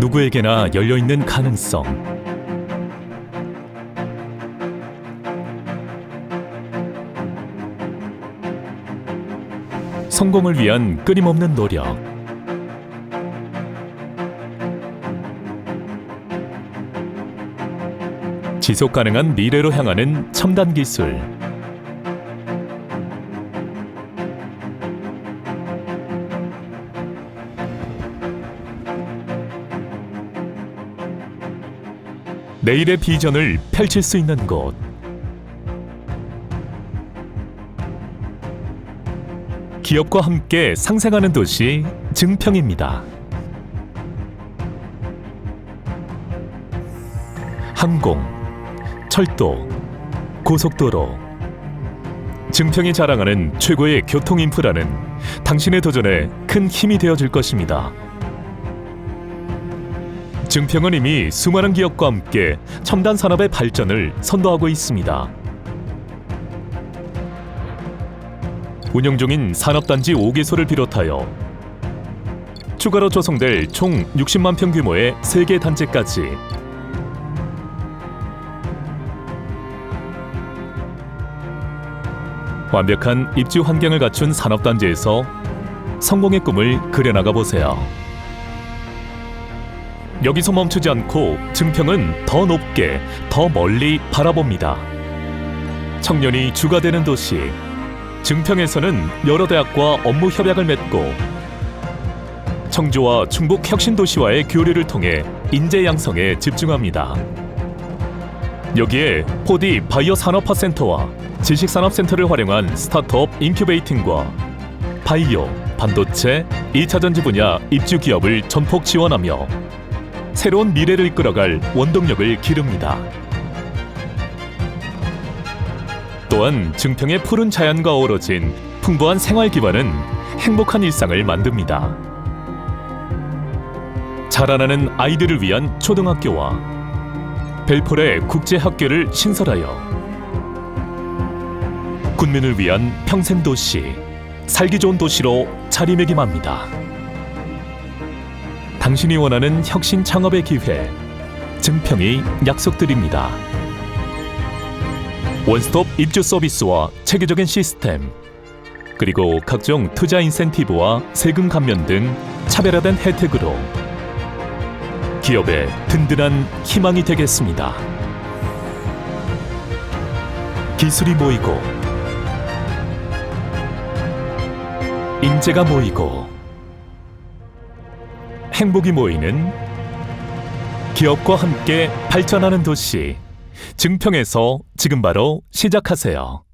누구에게나 열려 있는 가능성. 성공을 위한 끊임없는 노력. 지속 가능한 미래로 향하는 첨단 기술. 내일의 비전을 펼칠 수 있는 곳. 기업과 함께 상생하는 도시 증평입니다. 항공, 철도, 고속도로. 증평이 자랑하는 최고의 교통 인프라는 당신의 도전에 큰 힘이 되어 줄 것입니다. 증평은 이미 수많은 기업과 함께 첨단 산업의 발전을 선도하고 있습니다. 운영 중인 산업단지 5개소를 비롯하여 추가로 조성될 총 60만 평 규모의 3개 단지까지 완벽한 입주 환경을 갖춘 산업단지에서 성공의 꿈을 그려나가 보세요. 여기서 멈추지 않고 증평은 더 높게, 더 멀리 바라봅니다. 청년이 주가 되는 도시, 증평에서는 여러 대학과 업무 협약을 맺고 청주와 충북 혁신 도시와의 교류를 통해 인재 양성에 집중합니다. 여기에 포디 바이오 산업화 센터와 지식산업센터를 활용한 스타트업 인큐베이팅과 바이오, 반도체, 2차 전지 분야 입주 기업을 전폭 지원하며 새로운 미래를 이끌어갈 원동력을 기릅니다. 또한 증평의 푸른 자연과 어우러진 풍부한 생활 기반은 행복한 일상을 만듭니다. 자라나는 아이들을 위한 초등학교와 벨폴의 국제학교를 신설하여 군민을 위한 평생 도시, 살기 좋은 도시로 자리매김합니다. 당신이 원하는 혁신 창업의 기회, 증평이 약속드립니다. 원스톱 입주 서비스와 체계적인 시스템, 그리고 각종 투자 인센티브와 세금 감면 등 차별화된 혜택으로 기업의 든든한 희망이 되겠습니다. 기술이 모이고 인재가 모이고 행복이 모이는 기업과 함께 발전하는 도시 증평에서 지금 바로 시작하세요.